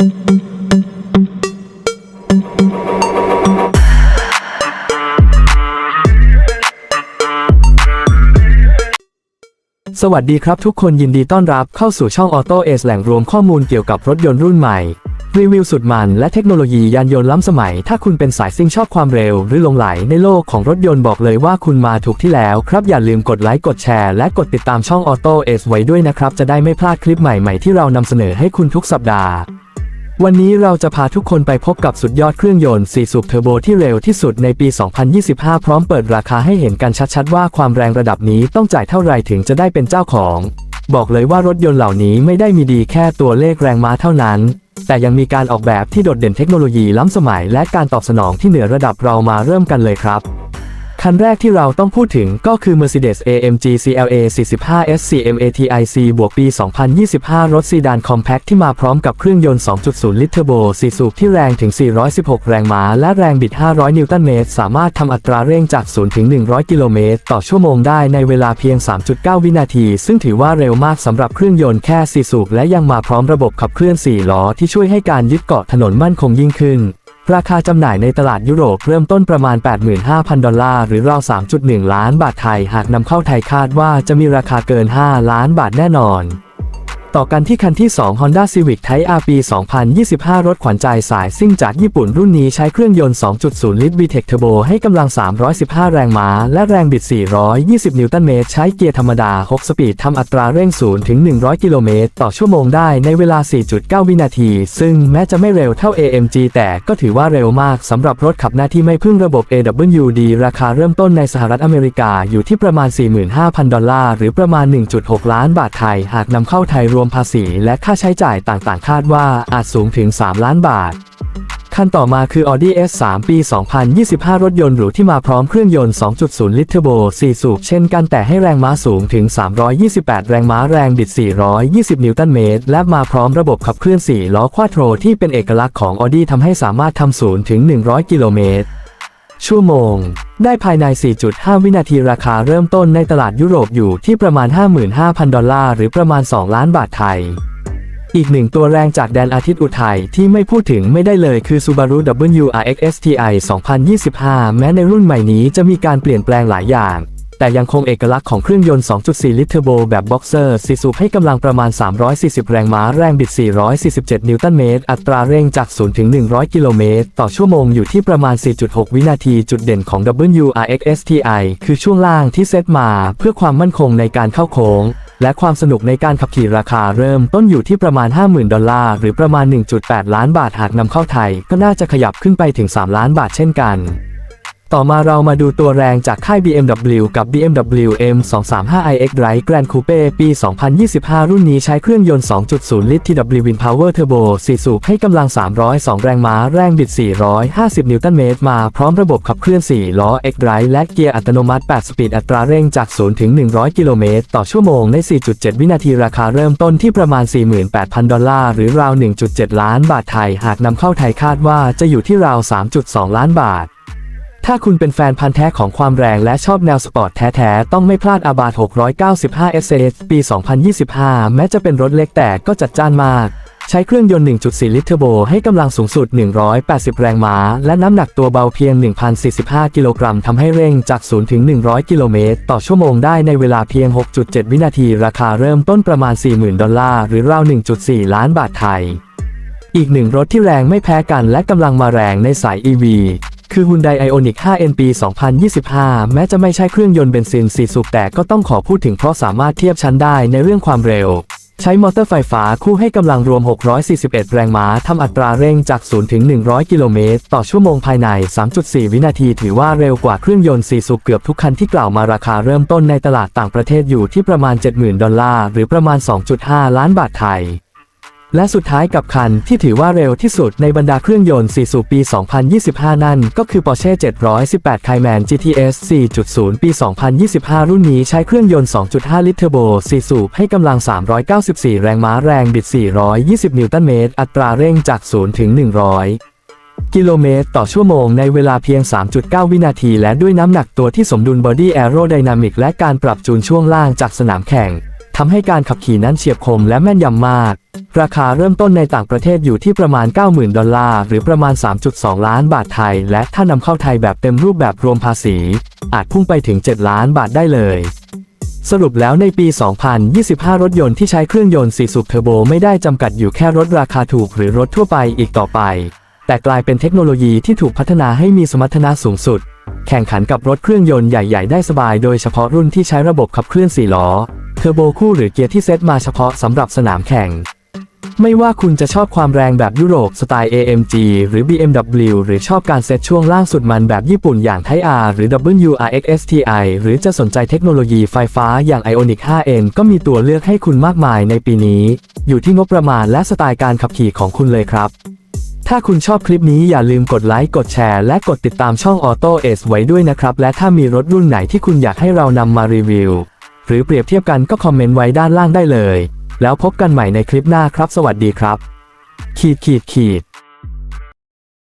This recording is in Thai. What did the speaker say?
สวัสดีครับทุกคนยินดีต้อนรับเข้าสู่ช่อง Auto a c e แหล่งรวมข้อมูลเกี่ยวกับรถยนต์รุ่นใหม่ รีวิวสุดมันและเทคโนโลยียานยนต์ล้ำสมัย ถ้าคุณเป็นสายซิ่งชอบความเร็ว หรือหลงไหลในโลกของรถยนต์บอกเลยว่าคุณมาถูกที่แล้วครับ อย่าลืมกดไลค์กดแชร์และกดติดตามช่อง Auto a c e ไว้ด้วยนะครับ จะได้ไม่พลาดคลิปใหม่ๆที่เรานำเสนอให้คุณทุกสัปดาห์ วันนี้เราจะพาทุกคนไปพบกับสุดยอดเครื่องยนต์ 4 สูบเทอร์โบที่เร็วที่สุดในปี 2025 พร้อมเปิดราคาให้เห็นกันชัดๆ ว่าความแรงระดับนี้ต้องจ่ายเท่าไรถึงจะได้เป็นเจ้าของ บอกเลยว่ารถยนต์เหล่านี้ไม่ได้มีดีแค่ตัวเลขแรงม้าเท่านั้น แต่ยังมีการออกแบบที่โดดเด่นเทคโนโลยีล้ำสมัย และการตอบสนองที่เหนือระดับเรามาเริ่มกันเลยครับ คันแรกที่เราต้องพูดถึงก็คือ Mercedes AMG CLA 45 S CMATIC บวกปี 2025 รถซีดานคอมแพคที่มาพร้อมกับเครื่องยนต์ 2.0 ลิตรเทอร์โบ4สูบที่แรงถึง 416 แรงม้า และแรงบิด 500 นิวตันเมตร สามารถทำอัตราเร่งจาก 0 ถึง 100 กิโลเมตร ต่อชั่วโมงได้ในเวลาเพียง 3.9 วินาที ซึ่งถือว่าเร็วมากสำหรับเครื่องยนต์แค่4สูบและยังมาพร้อมระบบขับเคลื่อน 4 ล้อที่ช่วยให้การยึดเกาะถนนมั่นคงยิ่งขึ้น ราคาจำหน่ายในตลาดยุโรปเริ่มต้นประมาณ 85,000 ดอลลาร์ หรือราว 3.1 ล้านบาทไทย หากนำเข้าไทยคาดว่าจะมีราคาเกิน 5 ล้านบาทแน่นอน ต่อกันที่คันที่ 2 Honda Civic Type R ปี 2025 รถขวัญใจสายซิ่งจากญี่ปุ่นรุ่นนี้ใช้เครื่องยนต์ 2.0 ลิตร VTEC Turbo ให้กำลัง 315 แรงม้า และแรงบิด 420 นิวตันเมตร ใช้เกียร์ธรรมดา 6 สปีดทำอัตราเร่ง 0 ถึง 100 กิโลเมตร ต่อชั่วโมงได้ในเวลา 4.9 วินาที ซึ่งแม้จะไม่เร็วเท่า AMG แต่ก็ถือว่าเร็วมากสำหรับรถขับหน้าที่ไม่พึ่งระบบ AWD ราคาเริ่มต้นในสหรัฐอเมริกาอยู่ที่ประมาณ 45,000 ดอลลาร์หรือประมาณ 1.6 ล้านบาทไทย หากนำเข้าไทยรววมภาษีและค่าใช้จ่ายต่างๆ คาดว่าอาจสูงถึง 3 ล้านบาทคันต่อมาคือ Audi S3 ปี 2025 รถยนต์หรูที่มาพร้อมเครื่องยนต์ 2.0 ลิตรเทอร์โบ 4 สูบเช่นกันแต่ให้แรงม้าสูงถึง 328 แรงม้าแรงบิด 420 นิวตันเมตร และมาพร้อมระบบขับเคลื่อน 4 ล้อควาโตรที่เป็นเอกลักษณ์ของ Audi ทำให้สามารถทำศูนย์ถึง 100 กิโลเมตร ชั่วโมง ได้ภายใน 4.5 วินาทีราคาเริ่มต้นในตลาดยุโรปอยู่ที่ประมาณ 55,000 ดอลลาร์ หรือประมาณ 2 ล้านบาทไทย อีกหนึ่งตัวแรงจากแดนอาทิตย์อุทัยที่ไม่พูดถึงไม่ได้เลยคือ Subaru WRX STI 2025 แม้ในรุ่นใหม่นี้จะมีการเปลี่ยนแปลงหลายอย่าง แต่ยังคงเอกลักษณ์ของเครื่องยนต์ 2.4 ลิตรเทอร์โบแบบบ็อกเซอร์4สูบให้กำลังประมาณ 340 แรงม้าแรงบิด 447 นิวตันเมตร อัตราเร่งจาก 0 ถึง 100 กิโลเมตร ต่อชั่วโมงอยู่ที่ประมาณ 4.6 วินาที จุดเด่นของ WRX STI คือช่วงล่างที่เซตมาเพื่อความมั่นคงในการเข้าโค้งและความสนุกในการขับขี่ราคาเริ่มต้นอยู่ที่ประมาณ 50,000 ดอลลาร์ หรือประมาณ 1.8 ล้านบาทหากนำเข้าไทย ก็น่าจะขยับขึ้นไปถึง 3 ล้านบาทเช่นกัน ต่อมาเรามาดูตัวแรงจากค่าย BMW กับ BMW M235iX Drive Grand Coupe ปี 2025 รุ่นนี้ใช้เครื่องยนต์ 2.0 ลิตร TW Win Power Turbo 4 สูบให้กำลัง 302 แรงม้า แรงบิด 450 นิวตันเมตร มาพร้อมระบบขับเคลื่อน 4 ล้อ X Drive และเกียร์อัตโนมัติ 8 สปีด อัตราเร่งจาก 0 ถึง 100 กิโลเมตร ต่อชั่วโมงใน 4.7 วินาที ราคาเริ่มต้นที่ประมาณ 48,000 ดอลลาร์ หรือราว 1.7 ล้านบาทไทย หากนำเข้าไทยคาดว่าจะอยู่ที่ราว 3.2 ล้านบาท ถ้าคุณเป็นแฟนพันธ์แท้ของความแรงและชอบแนวสปอร์ตแท้ ๆ ต้องไม่พลาดอาบาด695 SS ปี 2025 แม้จะเป็นรถเล็กแต่ก็จัดจ้านมาก ใช้เครื่องยนต์ 1.4 ลิตรเทอร์โบให้กำลังสูงสุด 180 แรงม้า และน้ำหนักตัวเบาเพียง 1,045 กิโลกรัมทำให้เร่งจาก 0 ถึง 100 กิโลเมตร ต่อชั่วโมงได้ในเวลาเพียง 6.7 วินาที ราคาเริ่มต้นประมาณ 40,000 ดอลลาร์ หรือราว 1.4 ล้านบาทไทย อีกหนึ่งรถที่แรงไม่แพ้กันและกำลังมาแรงในสาย EV คือ Hyundai Ioniq 5 NP 2025 แม้จะไม่ใช่เครื่องยนต์เบนซิน 4 สูบแต่ก็ต้องขอพูดถึงเพราะสามารถเทียบชั้นได้ในเรื่องความเร็ว ใช้มอเตอร์ไฟฟ้าคู่ให้กำลังรวม 641 แรงม้าทำอัตราเร่งจาก 0 ถึง 100 กิโลเมตร ต่อชั่วโมงภายใน 3.4 วินาที ถือว่าเร็วกว่าเครื่องยนต์ 4 สูบเกือบทุกคันที่กล่าวมาราคาเริ่มต้นในตลาดต่างประเทศอยู่ที่ประมาณ 70,000 ดอลลาร์ หรือประมาณ 2.5 ล้านบาทไทย และสุดท้ายกับคันที่ถือว่าเร็วที่สุดในบรรดาเครื่องยนต์ 4 สูบปี 2025 นั่น ก็คือ Porsche 718 Cayman GTS 4.0 ปี 2025 รุ่นนี้ใช้เครื่องยนต์ 2.5 ลิตรเทอร์โบ 4 สูบให้กำลัง 394 แรงม้าแรงบิด 420 นิวตันเมตร อัตราเร่งจาก 0 ถึง 100กิโลเมตรต่อชั่วโมงในเวลาเพียง 3.9 วินาที และด้วยน้ำหนักตัวที่สมดุลบอดี้แอโรไดนามิกและการปรับจูนช่วงล่างจากสนามแข่ง ทำให้การขับขี่นั้นเฉียบคมและแม่นยำมาก ราคาเริ่มต้นในต่างประเทศอยู่ที่ประมาณ 90,000 ดอลลาร์ หรือประมาณ 3.2 ล้านบาทไทย และถ้านำเข้าไทยแบบเต็มรูปแบบรวมภาษี อาจพุ่งไปถึง 7 ล้านบาทได้เลยสรุปแล้วในปี 2025 รถยนต์ที่ใช้เครื่องยนต์ 4 สูบเทอร์โบไม่ได้จำกัดอยู่แค่รถราคาถูกหรือรถทั่วไปอีกต่อไป แต่กลายเป็นเทคโนโลยีที่ถูกพัฒนาให้มีสมรรถนะสูงสุด แข่งขันกับรถเครื่องยนต์ใหญ่ ๆ ได้สบายโดยเฉพาะรุ่นที่ใช้ระบบขับเคลื่อน 4 ล้อ เทอร์โบคู่หรือเกียร์ที่เซตมาเฉพาะสำหรับสนามแข่ง ไม่ว่าคุณจะชอบความแรงแบบยุโรปสไตล์ AMG หรือ BMW หรือชอบการเซตช่วงล่างสุดมันแบบญี่ปุ่นอย่าง Type R หรือ WRX-STI หรือจะสนใจเทคโนโลยีไฟฟ้าอย่าง Ioniq 5N ก็มีตัวเลือกให้คุณมากมายในปีนี้ อยู่ที่งบประมาณและสไตล์การขับขี่ของคุณเลยครับถ้าคุณชอบคลิปนี้อย่าลืมกดไลค์ กดแชร์ และกดติดตามช่อง Auto Ace ไว้ด้วยนะครับ และถ้ามีรถรุ่นไหนที่คุณอยากให้เรานำมารีวิว หรือเปรียบเทียบกันก็คอมเมนต์ไว้ด้านล่างได้เลย แล้วพบกันใหม่ในคลิปหน้าครับ สวัสดีครับ ขีดขีดขีด